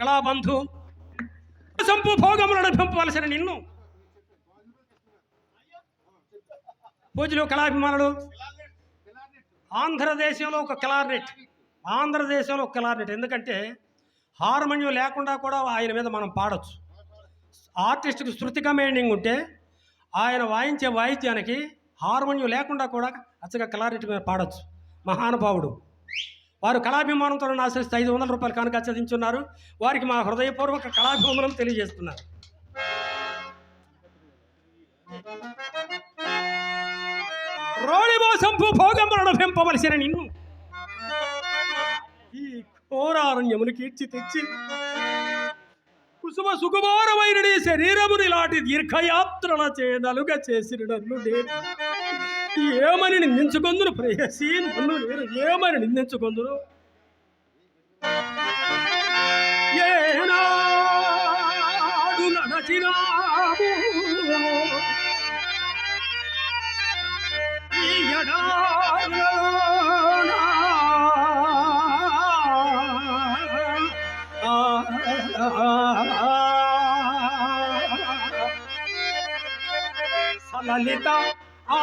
Kalabandhu. Sump భోగములను పెంపవలసిన నిన్ను. పూజలు కళాభిమానులు. ఆంధ్రదేశంలో ఒక కిలార్నెట్. ఆంధ్రదేశంలో ఒక కిలార్నెట్. ఎందుకంటే హార్మోనియం లేకుండా కూడా ఆయన మీద మనం పాడొచ్చు. ఆర్టిస్ట్కి శృతి కమాండింగ్ ఉంటే ఆయన వాయించే వాయిద్యానికి హార్మోనియం లేకుండా కూడా అచ్చగా క్లారిటీ మీద పాడొచ్చు. మహానుభావుడు. వారు కళాభిమానంతో నన్ను ఆశ్రయిస్తే ఐదు వందల రూపాయలు కనుక చదివించున్నారు వారికి మా హృదయపూర్వక కళాభిమానం తెలియజేస్తున్నారు. రోళిమోసంపు భోగములను పెంపవలసిన నిన్ను ఈ ఘోరారణ్యమును కీర్చి తెచ్చి కుసుమ సుకుమారమైన శరీరముని లాంటి దీర్ఘయాత్రల చేదలుగా చేసిన నన్ను నేను. ఏమని నిందించుకొందును ప్రేయసి నన్ను నేను ఏమని నిందించుకొందును ఏనాడు నడచినాము ఈ సలలిత ఆ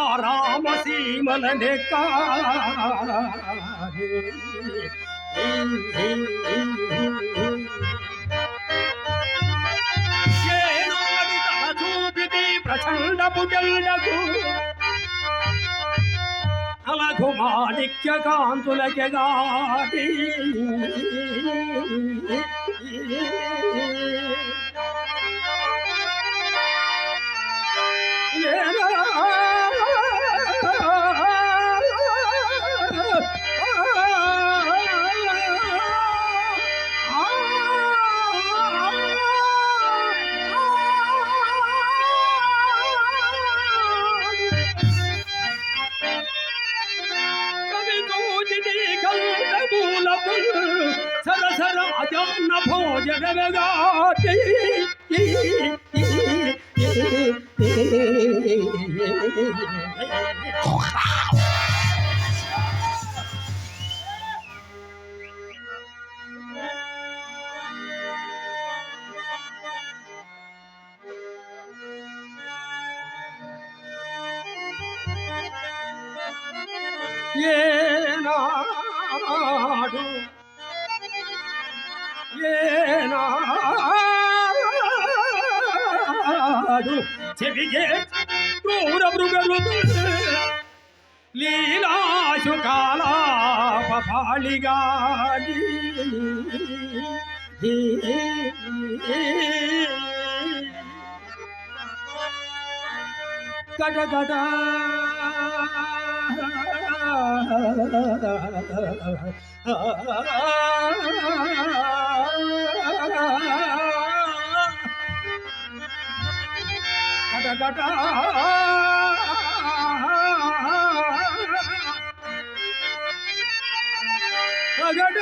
సీమలనే ఏనాడు తల చూపితి ప్రచండపు జల్డకు అలఘు మాణిక్య కాంతులకెగాటి Oh, చెవిగే క్రూర మృగరుదు లీలాశు కాలాపాళిగాడి గట గట గట గట గట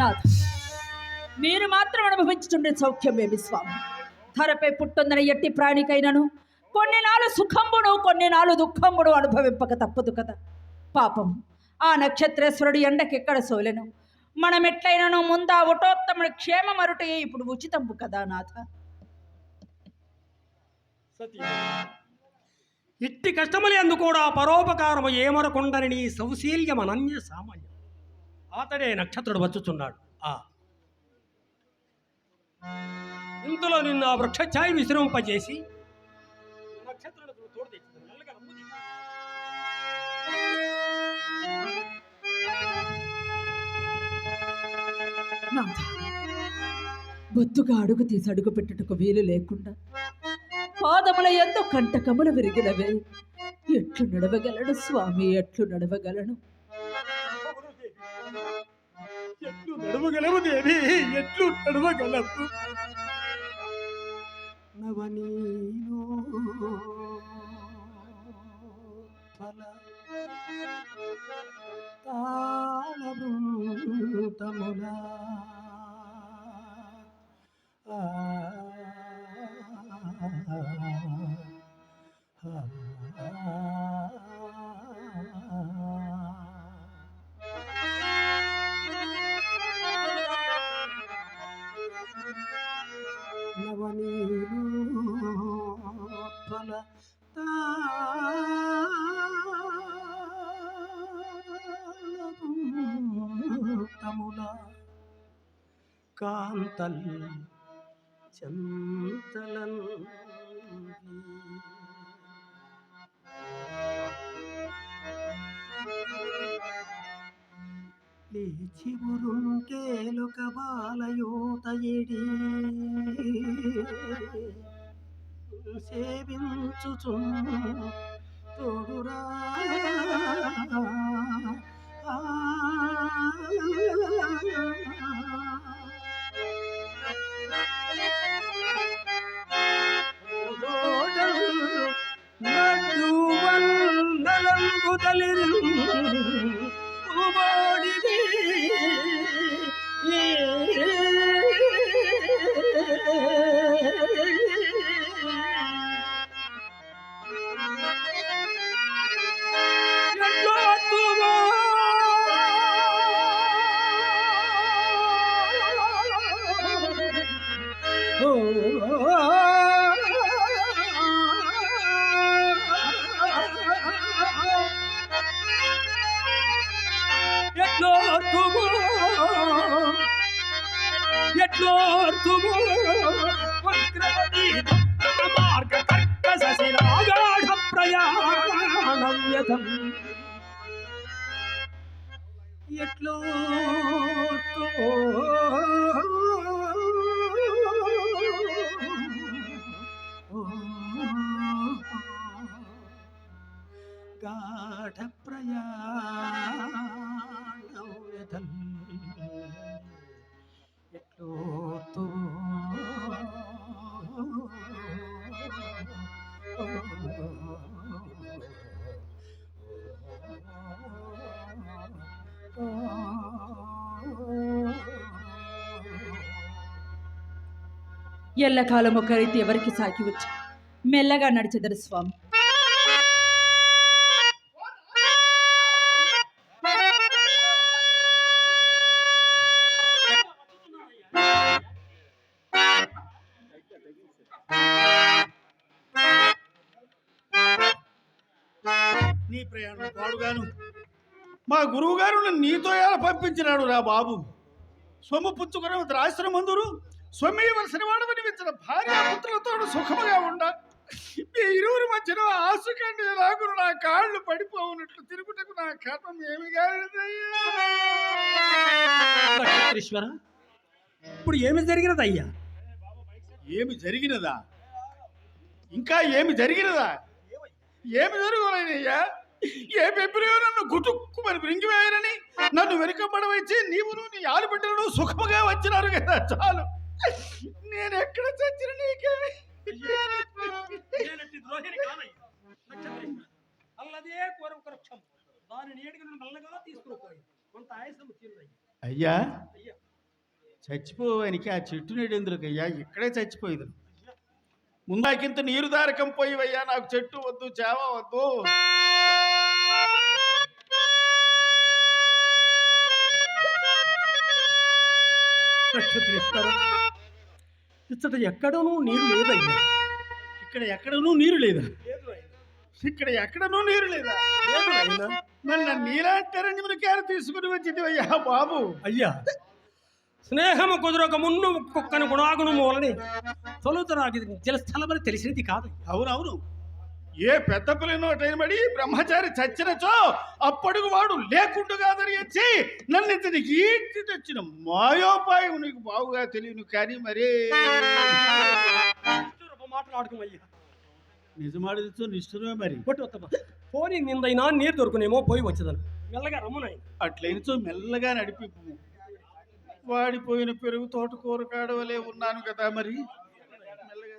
నాథ మీరు మాత్రం అనుభవించుచుండే సౌఖ్యమేమి స్వామి? ధరపై పుట్టొందని ఎట్టి ప్రాణికైనను కొన్ని నాలు సుఖంబును కొన్ని నాలు దుఃఖంబును అనుభవింపక తప్పదు కదా. పాపం ఆ నక్షత్రేశ్వరుడు ఎండకెక్కడ సోలెను? మనం ఎట్లయినను ముందా ఒటోత్తముడు క్షేమమరుటే ఇప్పుడు ఉచితంపు కదా నాథ. ఇట్టి కష్టములందు కూడా పరోపకారము ఏమరకుండని నీ సౌశీల్యం అనన్య సామాన్యం. అతడే నక్షత్రుడు వచ్చుచున్నాడు. ఆ. ఇంతలో నిన్ను ఆ వృక్షఛాయి విశ్రమింపజేసి నక్షత్రులకు బొత్తుగా అడుగు తీసి అడుగు పెట్టుటకు వీలు లేకుండా పాదముల ఎందు కంటకములు విరిగినవే. ఎట్లు నడవగలను స్వామి ఎట్లు నడవగలను? ఎట్లు నడవగలవు దేవి ఎట్లు నడవగలవు నవనీలో ఫల తాళవృతములా ఆ నవనీలోత్పల తాళముల కాంతల్ చంతలన్ లేచి ఉరుంకేలుక బాలయోతయిడి సేవించుచు తోడురా. గాఢ ప్రయాణం వ్యథం ఎట్లోర్తు ఎల్లకాలం ఒక రీతి ఎవరికి సాకి వచ్చి మెల్లగా నడిచెదరు స్వామి ప్రయాణం పాడుగాను. మా గురువు గారు నీతో ఎలా పంపించినాడు రా బాబు? సొమ్ము పుచ్చుకుని ద్రాశ్రమందురు స్వమి వలసిన వాడవని ఇచ్చిన భార్యాపుత్రులతో సుఖముగా ఉండ. మీ ఇరువురి మధ్యన ఆసుకండి నాకు నా కాళ్ళు పడిపోవునట్లు తిరుగుటకు నా కర్మం ఏమి ఇప్పుడు ఏమి జరిగినది అయ్యా ఏమి జరిగినదా? ఇంకా ఏమి జరిగినదా? ఏమి జరగలేనయ్యా ఏ పెప్పులో నన్ను గుటుక్కుమని మృంగివేయరని నన్ను వెనుకబడవచ్చి నీవును నీ ఆలుబిడ్డలను సుఖముగా వచ్చినారు కదా చాలు. నేను ఎక్కడ చచ్చిన. అల్లదే కోరొక వృక్షం దాని మెల్లగా కొంత ఆయాసం అయ్యా అయ్యా. చచ్చిపోవానికి ఆ చెట్టు నేడెందుకు అయ్యా ఇక్కడే చచ్చిపోయేది. ముందాకింత నీరు దారకం పోయివయ్యా నాకు చెట్టు వద్దు చేవ వద్దు. నక్షత్రేశ్వర ఇచ్చట ఎక్కడనూ నీరు లేదయ్యా. ఇక్కడ ఎక్కడనూ నీరు లేదా. ఇక్కడ ఎక్కడనూ నీరు లేదా? లేదు నాయనా. మరి నన్ను కేర తీసుకుని వచ్చింది అయ్యా బాబు. అయ్యా స్నేహము కుదురక మున్ను కుక్కని గుణాగుణ మూలని తొలుత నాకు ఇది జలస్థలమని తెలిసినది కాదు అవునవును. ఏ పెద్ద పిల్లని టైంబడి బ్రహ్మచారి చచ్చినచో అప్పటికి వాడు లేకుండా కాదని వచ్చి నన్ను ఇతనికి ఈడ్చి తెచ్చిన మాయోపాయం నీకు బాగుగా తెలియను కానీ మరే. మాట్లాడుకుమయ్యా నిజమాడితో నిష్ఠురమే మరి. పోనీ నిందైనా నీరు దొరుకునేమో పోయి వచ్చేదాను. మెల్లగా రమ్మునాయి అట్లయినచో మెల్లగా నడిపి వాడిపోయిన పెరుగు తోటకూర కాడవలే ఉన్నాను కదా మరి మెల్లగా మెల్లగా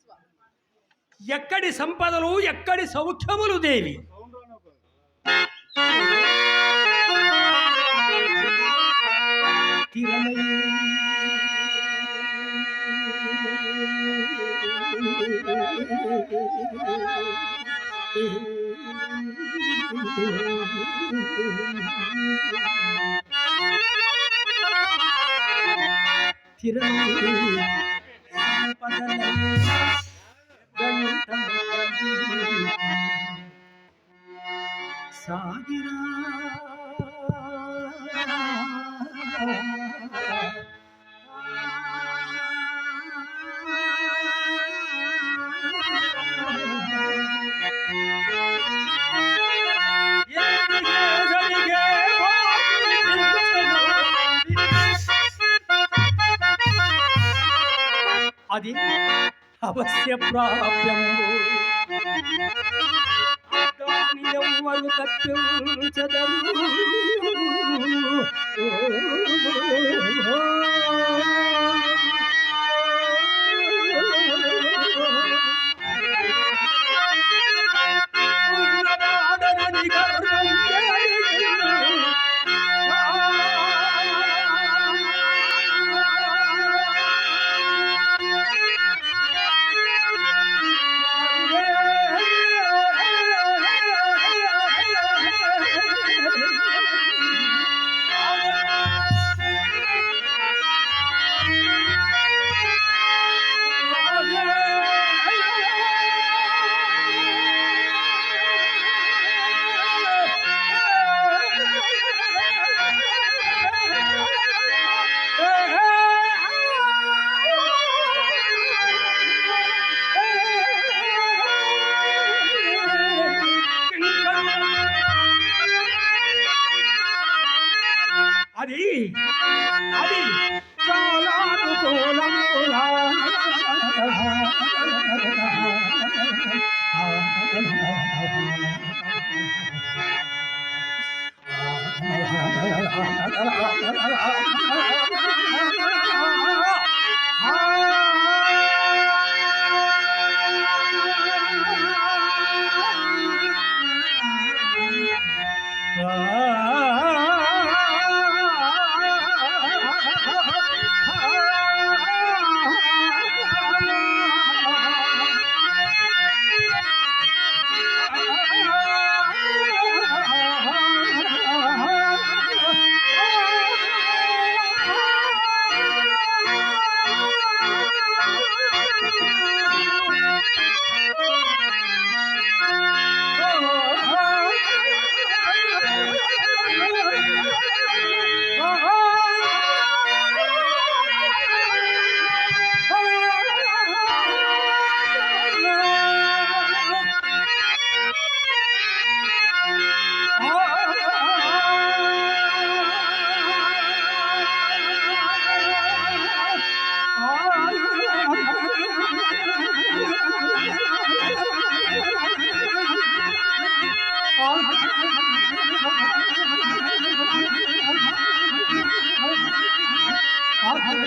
ఎక్కడి సంపదలు ఎక్కడి సౌఖ్యములు దేవి? తిరమై సాగిరా. అది అవశ్య ప్రాప్యము. ఎవ్వరు తప్పించదరు గర్వం Oh,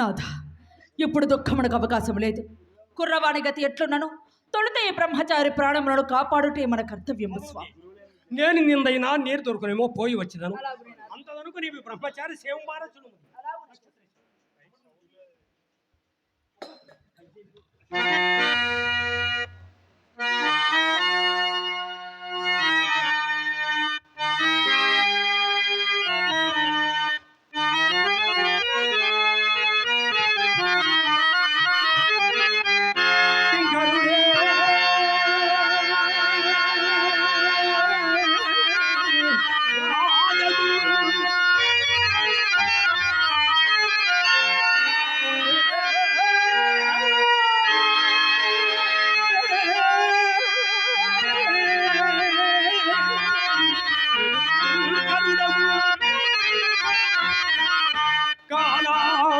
నాథ. ఇప్పుడు దుఃఖమునకు అవకాశం లేదు. కుర్రవాణి గతి ఎట్లున్నను? తొలుత ఈ బ్రహ్మచారి ప్రాణములను కాపాడుటే మన కర్తవ్యము స్వామి. నేను నిందైనా నీరు దొరుకునేమో పోయి వచ్చినాను. అంతదనుకు నీవు బ్రహ్మచారి సేవ మారచును. కాలానుకూలంగా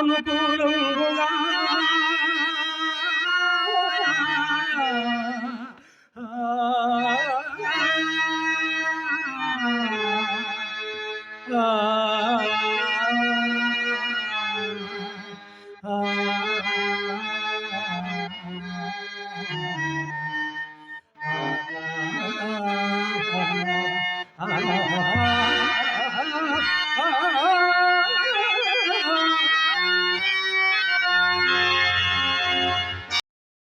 ఆ